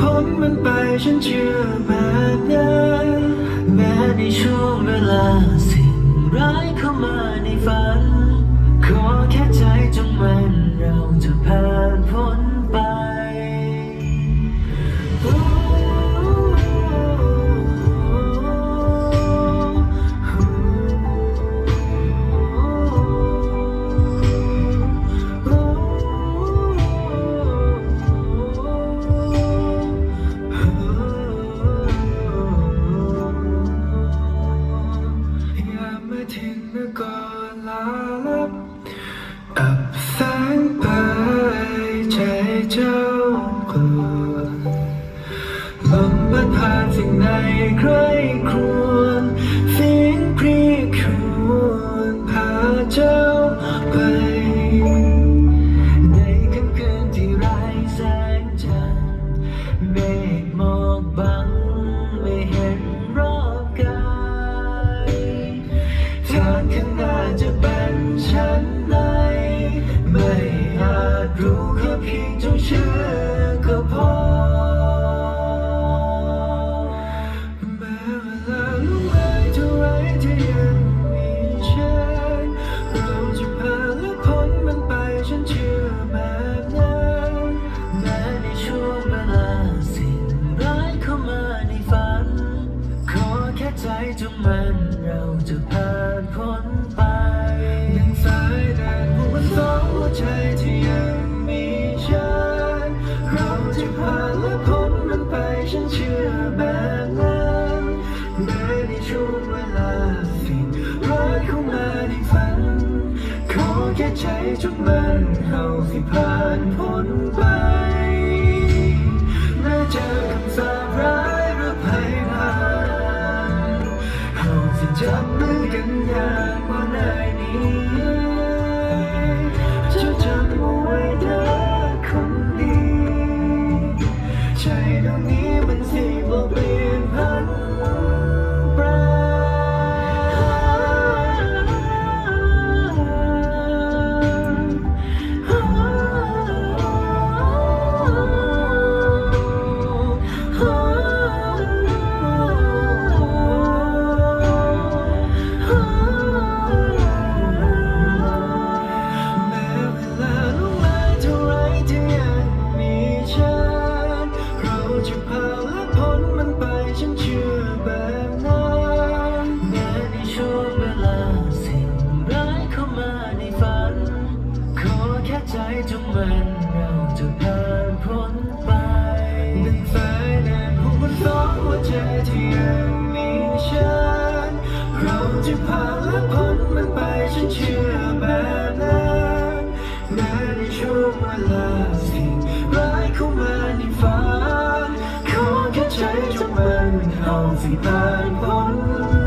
พ้นมันไปฉันเชื่อแบบนั้นแม้ในช่วงเวลา มาถึงแล้วก็ลาลับอับแสงไปใจเจ้ากลัวลมพัดผ่านสิ่งใดใครครวญเสียงพรีครวญพาเจ้าไป ในค่ำคืนที่ไร้แสงจันทร์ จจงมันเราจะผ่านพ้นไปหนึ่งสายแดนผู้คนสองหัวใจที่ยังมีฉันเราจะผ่านและพ้นมันไปฉันเชื่อแบบนั้นแม้ในช่วงเวลาสิ่งร้ายเข้ามาในฝันขอแค่ใจจงมันเราสิผ่านพ้นไป นี้มันที่บ่เปลี่ยนพัน และพ้นมันไปฉันเชื่อแบบนั้นแม้ในช่วงเวลาสิ่งร้ายเข้ามาในฝัน ขอแค่ใจจงมันเราจะผ่านพ้นไปหนึ่งสายแดนผู้คนสองหัวใจที่ยังมีฉัน เราจะผ่านและพ้นมันไปฉันเชื่อแบบนั้นแม้ในช่วงเวลา ใช้จนมันเอาสิผ่านพ้น